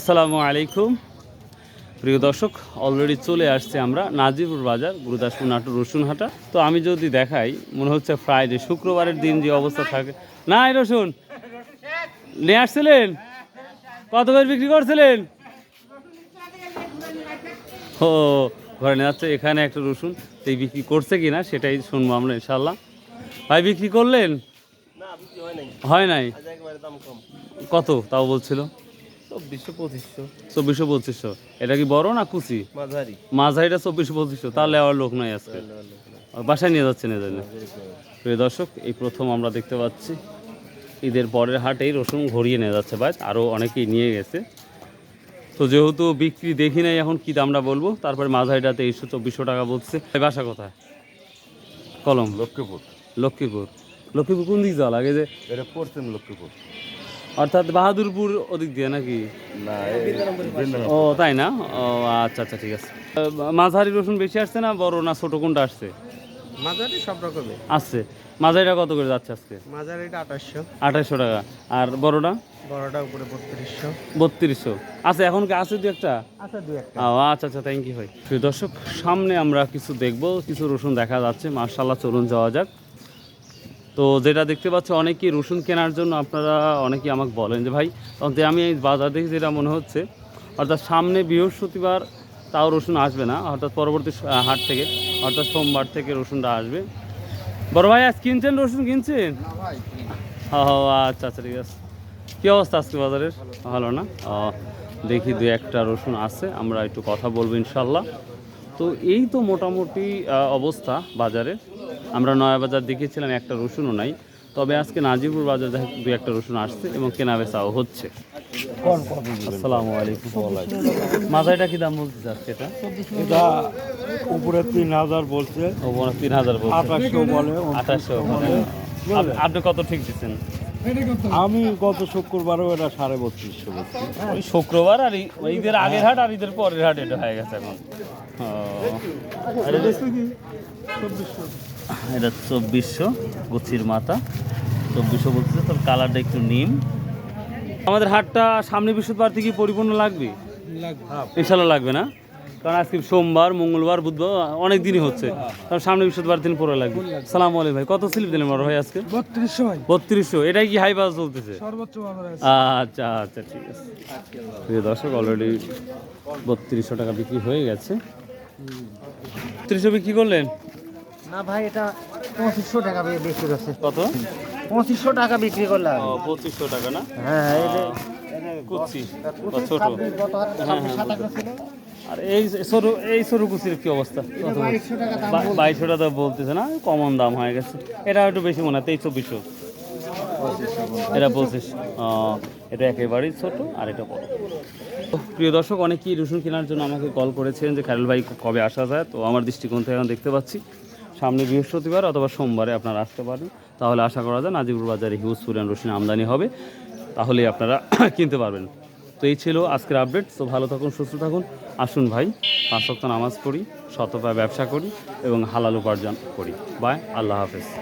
আসসালামু আলাইকুম। প্রিয় দর্শক অলরেডি চলে আসছে আমরা নাজিপুর বাজার গুরুদাসপুর নাটুর রসুনহাটা। তো আমি যদি দেখাই মনে হচ্ছে ফ্রাইডে শুক্রবারের দিন যে অবস্থা থাকে। না এই রসুন! নিয়ে আসছিলেন? কত করে বিক্রি করছিলেন? ও ঘরে নিয়ে যাচ্ছে এখানে একটা রসুন। এই বিক্রি করছে কি না সেটাই শুনব আমরা ইনশাল্লাহ ভাই বিক্রি করলেন? হয় নাই। কত? তাও বলছিল। চব্বিশশো পঁচিশশো। চব্বিশশো পঁচিশশো। এটা কি বড় না কুচি? মাঝারি। মাঝারিটা চব্বিশশো পঁচিশশো। তাহলে আর লোক নাই আজকে। বাসায় নিয়ে প্রিয় দর্শক এই প্রথম আমরা দেখতে পাচ্ছি। ঈদের পরের হাটেই রসুন ঘুরিয়ে নিয়ে যাচ্ছে ভাই। আরও অনেকেই নিয়ে গেছে। তো যেহেতু বিক্রি দেখি নাই এখন কি দামটা বলব? তারপরে মাঝারিটা তেইশশো চব্বিশশো টাকা বলছে। বাসা কোথায়? কলম। লক্ষ্মীপুর। লক্ষ্মীপুর। লক্ষ্মীপুর কোন দিক যাওয়া লাগে? যে এটা পশ্চিম লক্ষ্মীপুর। অর্থাৎ বাহাদুরপুর ওদিক দিয়ে নাকি? ও তাই না? ও আচ্ছা আচ্ছা ঠিক আছে। মাঝারি রসুন বেশি আসছে না বড় না ছোট কোনটা আসছে? মাঝারি সব রকমের আসছে। মাঝারিটা কত করে যাচ্ছে আজকে? মাঝারিটা আঠাশশো। আঠাশশো টাকা। আর বড়টা? বড়টা উপরে বত্রিশশো। বত্রিশশো। আচ্ছা এখন কি আছে দু একটা? আচ্ছা দু একটা। ও আচ্ছা আচ্ছা থ্যাংক ইউ ভাই। প্রিয় দর্শক সামনে আমরা কিছু দেখব কিছু রসুন দেখা যাচ্ছে। মার্শাল্লাহ চলুন যাওয়া যাক। তো যেটা দেখতে পাচ্ছি অনেকেই রসুন কেনার জন্য আপনারা অনেকেই আমাকে বলেন যে ভাই তখন যে আমি এই বাজার দেখি যেটা মনে হচ্ছে অর্থাৎ সামনে বৃহস্পতিবার তাও রসুন আসবে না অর্থাৎ পরবর্তী হাট থেকে অর্থাৎ সোমবার থেকে রসুনটা আসবে। বড় ভাই আজ কিনছেন রসুন কিনছেন? ও আচ্ছা আচ্ছা ঠিক আছে। কী অবস্থা আজকে বাজারের? ভালো না? ও, দেখি দু একটা রসুন আছে আমরা একটু কথা বলব ইনশাল্লাহ। তো এই তো মোটামুটি অবস্থা বাজারে আমরা নয়া বাজার দেখেছিলাম একটা রসুনও নাই। তবে আজকে নাজিপুর বাজার দু একটা রসুন আসছে এবং কেনা বেচাও হচ্ছে। আসসালামু আলাইকুম মাথায়টা কি দাম বলতেছে আজকে এটা? এটা উপরে তিন হাজার বলছে। ও তিন হাজার বলছে। আঠাশশো বলে। আঠাশশো আপনি কত ঠিক দিচ্ছেন? আমি গত শুক্রবারও এটা সাড়ে বত্রিশশো বলছি। ওই শুক্রবার আর ঈদের আগের হাট আর ঈদের পরের হাট এটা হয়ে গেছে এখন। এটা- চব্বিশশো গুছির মাথা। চব্বিশশো বলতেছে তোর কালারটা একটু নিম। আমাদের হাটটা সামনে বৃহস্পতিবার থেকে পরিপূর্ণ লাগবে? ইনশাল্লাহ লাগবে না। কারণ আজকে সোমবার মঙ্গলবার বুধবার অনেক দিনই হচ্ছে। কারণ সামনে বৃহস্পতিবার দিন পরে লাগবে। সালাম আলাইকুম ভাই কত স্লিপ দিলেন বড় ভাই আজকে? বত্রিশশো ভাই। বত্রিশশো এটাই কি হাই বাস চলতেছে? আচ্ছা আচ্ছা ঠিক আছে। প্রিয় দর্শক অলরেডি বত্রিশশো টাকা বিক্রি হয়ে গেছে। তিরিশশো বিক্রি করলেন? না ভাই এটা পঁচিশশো টাকা বিক্রি করছে। কত? পঁচিশশো টাকা বিক্রি করলাম। পঁচিশশো টাকা না? হ্যাঁ এই যে কুচি ছোট। সাতান্ন ছিল। আর এই সরু এই সরু কুচির কি অবস্থা? বাইশশো টাকা বলতেছে না কমন দাম হয়ে গেছে। এটা একটু বেশি মনে হয় তেইশ চব্বিশশো এটা পঁচিশ। এটা একেবারেই ছোট আর এটা বড়। প্রিয় দর্শক অনেকেই রসুন কেনার জন্য আমাকে কল করেছেন যে খায়রুল ভাই কবে আসা যায়? তো আমার দৃষ্টিকোণ থেকে এখন দেখতে পাচ্ছি। সামনে বৃহস্পতিবার অথবা সোমবারে আপনারা আসতে পারেন। তাহলে আশা করা যায় নাজিপুর বাজারে হিউজ ফুরিয়ান রসুন আমদানি হবে। তাহলে আপনারা কিনতে পারবেন। তো এই ছিল আজকের আপডেট তো ভালো থাকুন, সুস্থ থাকুন। আসুন ভাই, পাঁচ সপ্তাহ নামাজ পড়ি শতপায় ব্যবসা করি এবং হালাল উপার্জন করি। বাই আল্লাহ হাফেজ।